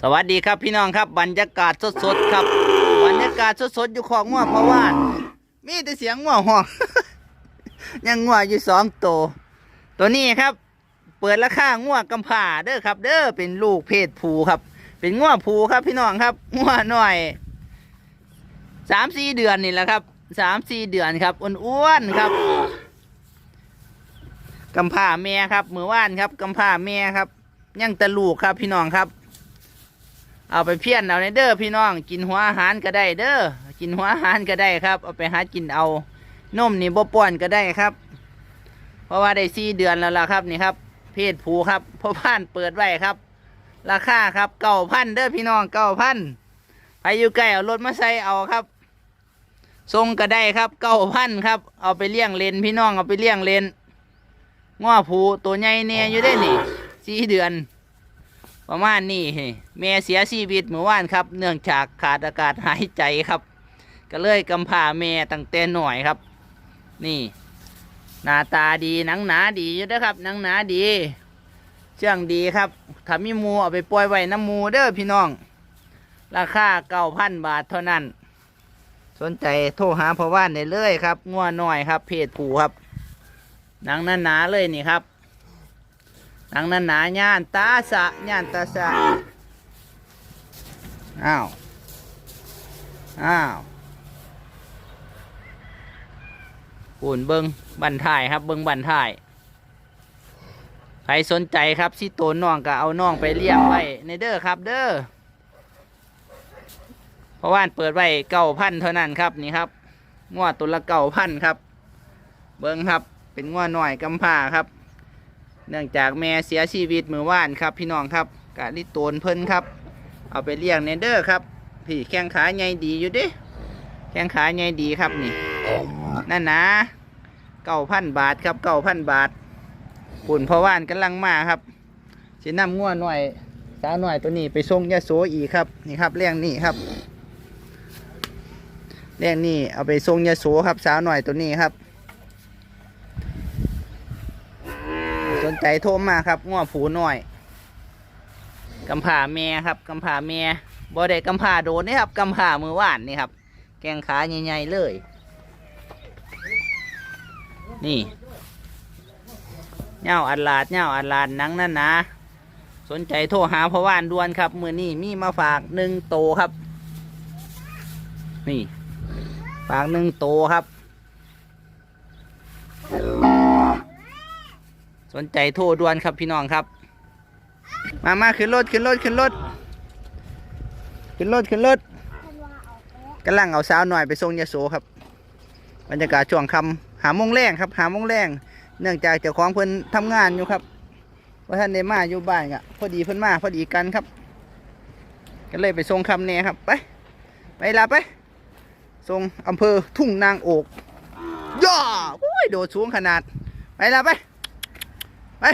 สวัสดีครับพี่น้องครับบรรยากาศสดๆครับ บรรยากาศสดๆอยู่ของงัวเพราะว่ามีแต่เสียงงัวห้อง ยังงัวอยู่สองตัวตัวนี้ครับ เปิดราคางัวกำผ่าเด้อครับ เด้อเป็นลูกเพศผูครับ เป็นงัวผูครับพี่น้องครับงัวหน่อยสามสี่เดือนนี่แหละครับสามสี่เดือนครับอ้วนๆครับกำผ่าแม่ครับมือว่านครับกำผ่าแม่ครับ ยังตะลูกครับพี่น้องครับ เอาไปเพี้ยนเอาในเด้อพี่น้อง กินหัวอาหารก็ได้เด้อกินหัวอาหารก็ได้ครับ เอาไปหากินเอานมนี่บ่ป้อนก็ได้ครับ เพราะว่าได้สี่เดือนแล้วล่ะครับนี่ครับ เพศผูครับพ่อพันเปิดไว้ครับ ราคาครับเก้าพันเด้อพี่น้องเก้าพันใครอยู่ใกล้เอารถมาใส่เอาครับทรงก็ได้ครับเก้าพันครับ เอาไปเลี้ยงเลนพี่น้องเอาไปเลี้ยงเลนง้อผูตัวใหญ่เนี่ยอยู่ได้หนี่สี่เดือน ประมาณนี้แม่เสียชีวิตเมื่อวานครับ เนื่องจากขาดอากาศหายใจครับ ก็เลยกำพาแม่ตั้งแต่หน่อยครับ นี่ หน้าตาดีหนังหนาดีอยู่เด้อครับหนังหนาดี เชื่องดีครับถ้ามีมูเอาไปปล่อยไว้น้ำมูเด้อพี่น้อง ราคาเก้าพันบาทเท่านั้น สนใจโทรหาพ่อว่านได้เลยครับงัวน้อยครับ เพศผูครับหนังหนาๆเลยนี่ครับ หนังนั้นหนาย่านตาสะย่านตาสะอ้าว อ้าวปุ่นเบิงบันถ่ายครับ เบิงบันถ่าย ใครสนใจครับสิโตนน้องก็เอาน้องไปเลี้ยงไว้ในเด้อครับเด้อเพราะว่าเปิดไว้เก้าพันเท่านั้นครับนี่ครับงวดตัวละเก้าพันครับ เบิงครับเป็นงวดหน่อยกำผ่าครับ เนื่องจากแม่เสียชีวิตมือว่านครับพี่น้องครับกะลิโตนเพิ่นครับ เอาไปเลี้ยงเนเดอร์ครับ พี่แข้งขาใหญ่ดีอยู่ดิแข้งขาใหญ่ดีครับนี่นั่นนะเก้าพันบาทครับเก้าพันบาทปุ่นพ่อว่านกำลังมาครับสินำง่วหน่อยสาวหน่อยตัวนี้ไปส่งยาโสอีครับนี่ครับเลี้ยงนี่ครับเลี้ยงนี่เอาไปส่งยาโสครับสาวหน่อยตัวนี้ครับ สน ใจโทรมาครับง้อผูหน่อยกำผ่าแม่ครับกำผ่าแม่บ่ได้กำผ่าโดนนี่ครับกำผ่ามือว่านนี่ครับ แกงขาใหญ่ๆเลย นี่เงาอัดลาดเงาอัดลาดนังนั่นนะสนใจโทรหาพ่อว่านด่วนครับ มือนี้มีมาฝากหนึ่งโตครับ นี่ ฝากหนึ่งโตครับ สนใจโทรด่วนครับพี่น้องครับ มามาขึ้นรถขึ้นรถขึ้นรถขึ้นรถขึ้นรถกำลังเอาสาวหน่อยไปส่งยาโสครับ บรรยากาศช่วงคำหามงแรงครับ หามงแรงเนื่องจากเจ้าของเพิ่นทำงานอยู่ครับว่าท่านได้มาอยู่บ้านกะพอดีเพิ่นมาพอดีกันครับ ก็เลยไปส่งคำเนี่ยครับไปไปลาไปส่งอำเภอทุ่งนางโอกย่าโอ้ยโดดสูงขนาดไปลาไป ไป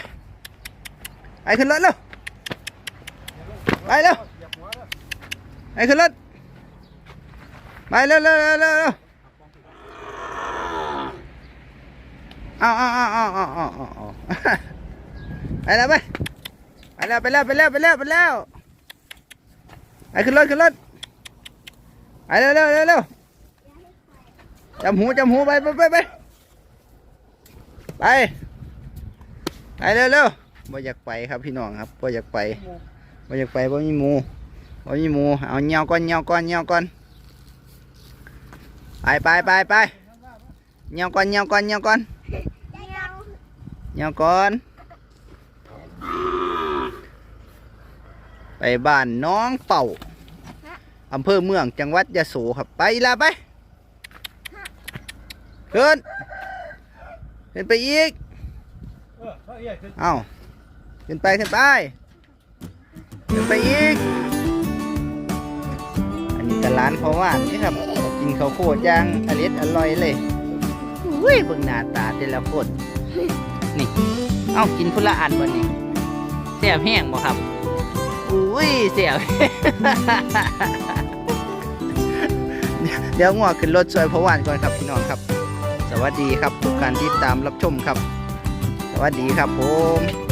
ไปขึ้นรถเร็ว ไปเร็ว ไปขึ้นรถ ไปเร็วเร็วเร็วเร็วเอาเอาเอาเอาเอาเอาเอาไปแล้วไป ไปแล้วไปแล้วไปแล้วไปแล้วไปแล้ว ไปขึ้นรถขึ้นรถ ไปเร็วเร็วเร็วเร็วจำหูจำหูไปไปไปไปไป ไปเร็วเร็วบ่อยากไปครับพี่น้องครับบ่อยากไปบ่อยากไปบ่มีหมูบ่มีหมูเอาเงียวก่อนเงียวก่อนเงียวก่อนไปไปไปไปเงียวก่อนเงียวก่อนเงียวก่อนเงียวก่อนไปบ้านน้องเป่าอำเภอเมืองจังหวัดยะโสครับไปละไปเกินขึ้นไปอีก เอ้าขึ้นไปขึ้นไปขึ้นไปอีก อันนี้ก็ร้านเพราะว่านี่ครับ กินข้าวโพดย่างอร่อยอร่อยเลยอุ้ยเบิ่งหน้าตาแต่ละคนนี่ เอากินคนละอันวันนี้เสียบแห้งบ่ครับอุ้ยเสียบเดี๋ยวงัวขึ้นรถช่วยพระวานก่อนครับพี่น้องครับ สวัสดีครับทุกการที่ตามรับชมครับ วัสดีครับผม